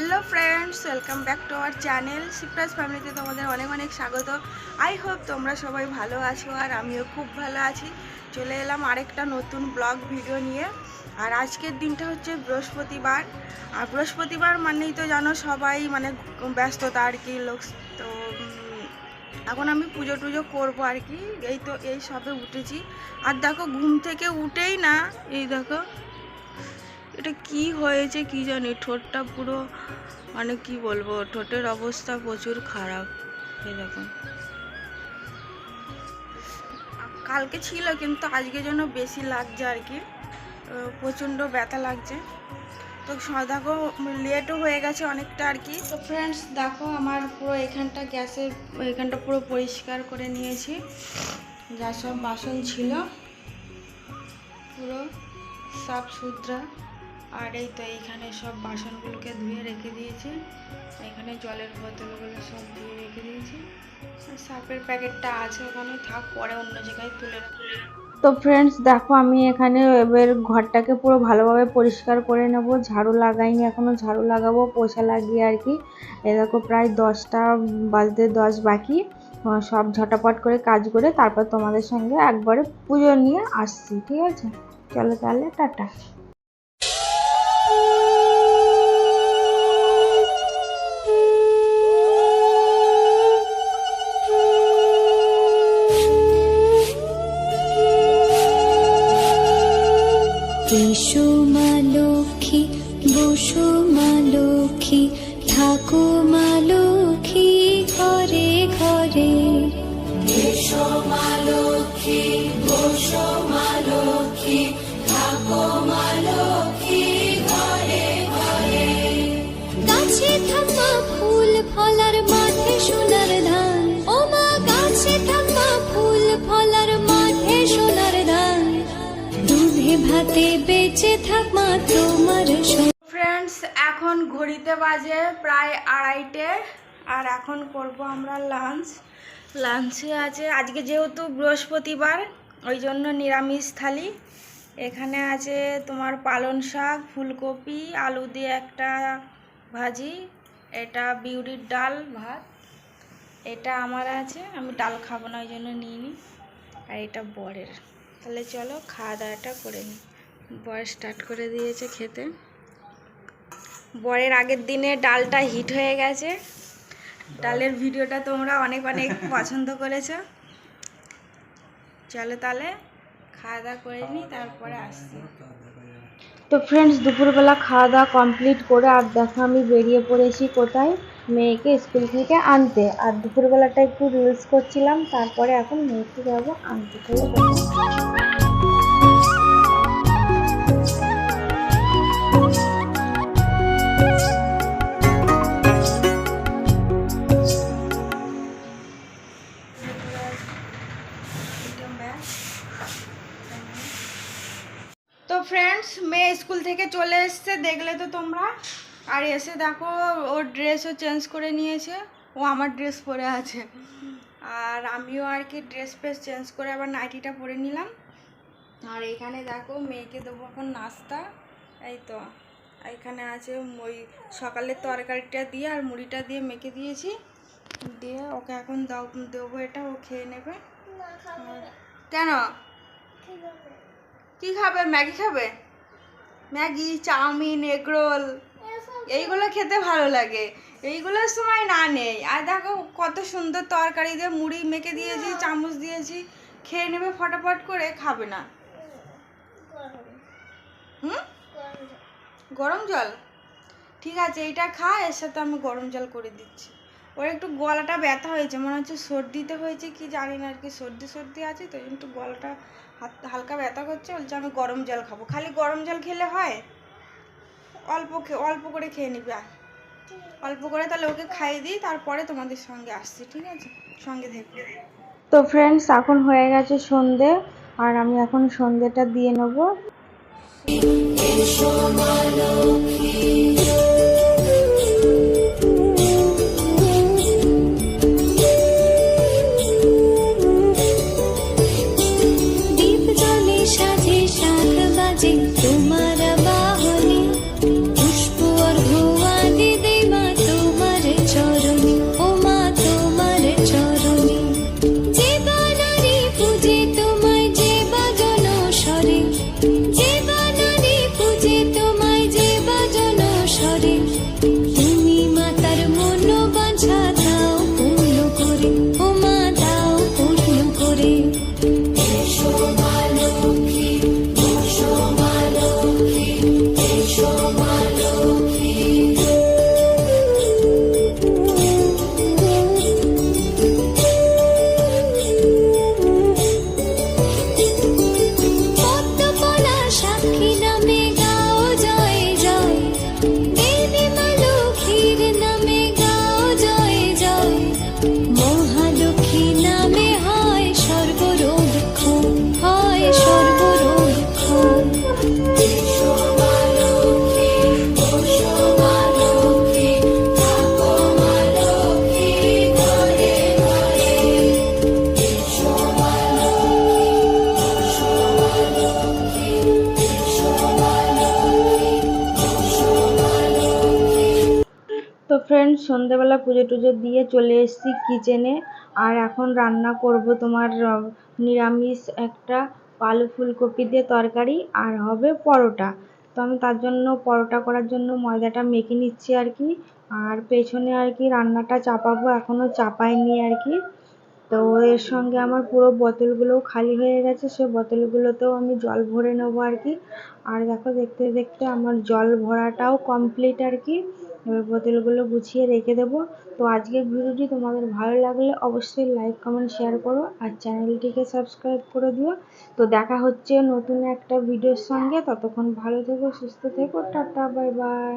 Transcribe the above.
Hello friends welcome back to our channel Shipra's ফ্যামিলিতে তোমাদের অনেক অনেক স্বাগত। আই হোপ তোমরা সবাই ভালো আছো আর আমিও খুব ভালো আছি। চলে এলাম আরেকটা নতুন ব্লগ ভিডিও নিয়ে। আর আজকের দিনটা হচ্ছে বৃহস্পতিবার। আর বৃহস্পতিবার মানেই তো জানো সবাই মানে ব্যস্ততা আর কি, লোক তো এখন আমি পুজো টুজো করব আর কি। এই তো, এই সবে উঠেছি। আর দেখো, ঘুম থেকে উঠেই না, এই দেখো। এটা কি হয়েছে কি জানি? ঠোঁটটা পুরো মানে কি বলব, ঠোঁটের অবস্থা প্রচুর খারাপ। দেখুন। কালকে ছিল, কিন্তু আজকে জন্য বেশি লাগছে আর কি। প্রচণ্ড ব্যথা লাগছে। তো স- দেখো লেটও হয়ে গেছে অনেকটা আর কি। তো ফ্রেন্ডস দেখো আমার পুরো এখানটা গ্যাসের, এখানটা পুরো পরিষ্কার করে নিয়েছি। যা সব বাসন ছিল। পুরো সাফ সুতরা আর এই তো এইখানে সব বাসনগুলোকে ধুয়ে রেখে দিয়েছি। এখানে জলের বোতলগুলো সব ধুয়ে রেখে দিয়েছি। সার্ফের প্যাকেটটা আছে ওখানে, থাক পরে অন্য জায়গায় তুলে তো ফ্রেন্ডস দেখো আমি এখানে এবার ঘরটাকে পুরো ভালোভাবে পরিষ্কার করে নেব। ঝাড়ু লাগাইনি এখনও ঝাড়ু লাগাবো, পোছা লাগিয়ে আর কি। এ দেখো প্রায় দশটা বাজতে দশ বাকি। সব ঝটাপট করে কাজ করে তারপর তোমাদের সঙ্গে একবারে পুজো নিয়ে আসছি, ঠিক আছে? চলো তাহলে, টাটা। ভাতে বেঁচে থাক তোমার ফ্রেন্ডস এখন ঘড়িতে বাজে প্রায় আড়াইটে, আর এখন করব আমরা লাঞ্চ লাঞ্চে আছে, আজকে যেহেতু বৃহস্পতিবার, ওই জন্য নিরামিষ থালি। এখানে আছে তোমার পালন শাক, ফুলকপি, আলু দিয়ে একটা ভাজি, এটা বিউরির ডাল ভাত, এটা আমার আছে, আমি ডাল খাব না, ওই জন্য নিয়ে নিই আর এটা বরের। তাহলে চলো খাওয়া দাওয়াটা করে নিই। বর স্টার্ট করে দিয়েছে খেতে। বরের আগের দিনে ডালটা হিট হয়ে গেছে। ডালের ভিডিওটা তোমরা অনেক অনেক পছন্দ করেছ। চলো তাহলে খাওয়া দাওয়া করে নিই তারপরে আসছি। তো ফ্রেন্ডস দুপুরবেলা খাওয়া দাওয়া কমপ্লিট করে আর দেখো আমি বেরিয়ে পড়েছি কোথায়। মেয়েকে স্কুল থেকে আনতে। আর দুপুরবেলাটা একটু রিলস করছিলাম, তারপরে এখন মেয়েকে যাব আনতে। তো ফ্রেন্ডস মেয়ে স্কুল থেকে চলে এসছে, দেখলে তো তোমরা? আর এসে দেখো ওর ড্রেসও চেঞ্জ করে নিয়েছে। ও আমার ড্রেস পরে আছে। আর আমিও আর কি ড্রেস ফ্রেস চেঞ্জ করে আবার নাইটিটা পরে নিলাম। আর এখানে দেখো, মেয়েকে দেবো এখন নাস্তা। এই তো, এখানে আছে ওই সকালের তরকারিটা দিয়ে আর মুড়িটা দিয়ে মেখে দিয়েছি। দিয়ে ওকে এখন দাও, দেবো এটা, ও খেয়ে নেবে। কেন? কি খাবে? ম্যাগি খাবে? ম্যাগি, চাউমিন এগরোল এইগুলো খেতে ভালো লাগে। এইগুলোর সময় না নেই। আর দেখো কত সুন্দর তরকারি দিয়ে মুড়ি মেখে দিয়েছি, চামচ দিয়েছি, খেয়ে নেবে ফটাফট করে, খাবে না। হুম? গরম জল? ঠিক আছে, এইটা খা, এর সাথে আমি গরম জল করে দিচ্ছি। ওর একটু গলাটা ব্যথা হয়েছে, মনে হচ্ছে সর্দিতে হয়েছে, কি জানি না আর কি, সর্দি সর্দি আছে, তো একটু গলাটা হালকা ব্যথা করছে, বলছে আমি গরম জল খাব। খালি গরম জল খেলে হয়? অল্প অল্প করে খেয়ে নিবি আর অল্প করে তাহলে ওকে খাইয়ে দিই, তারপরে তোমাদের সঙ্গে আসছি, ঠিক আছে? সঙ্গে থেকে। তো ফ্রেন্ডস এখন হয়ে গেছে সন্ধে, আর আমি এখন সন্ধেটা দিয়ে নেব। সন্ধেবেলা পুজো টুজো দিয়ে চলে এসেছি কিচেনে আর এখন রান্না করব তোমার নিরামিষ একটা আলু ফুলকপি দিয়ে তরকারি আর হবে পরোটা। তো আমি তার জন্য পরোটা করার জন্য ময়দাটা মেখে নিচ্ছি আর কি। আর পেছনে আর কি রান্নাটা চাপাবো এখনও চাপাইনি আর কি। তো এর সঙ্গে আমার পুরো বোতলগুলোও খালি হয়ে গেছে, সে বোতলগুলোতেও আমি জল ভরে নেব আর কি। আর দেখো দেখতে দেখতে আমার জল ভরাটাও কমপ্লিট আর কি। এবার বোতলগুলো গুছিয়ে রেখে দেবো। তো আজকের ভিডিওটি তোমাদের ভালো লাগলে অবশ্যই লাইক কমেন্ট শেয়ার করো আর চ্যানেলটিকে সাবস্ক্রাইব করে দিও। তো দেখা হচ্ছে নতুন একটা ভিডিওর সঙ্গে। ততক্ষণ ভালো থেকো, সুস্থ থেকো। Tata bye bye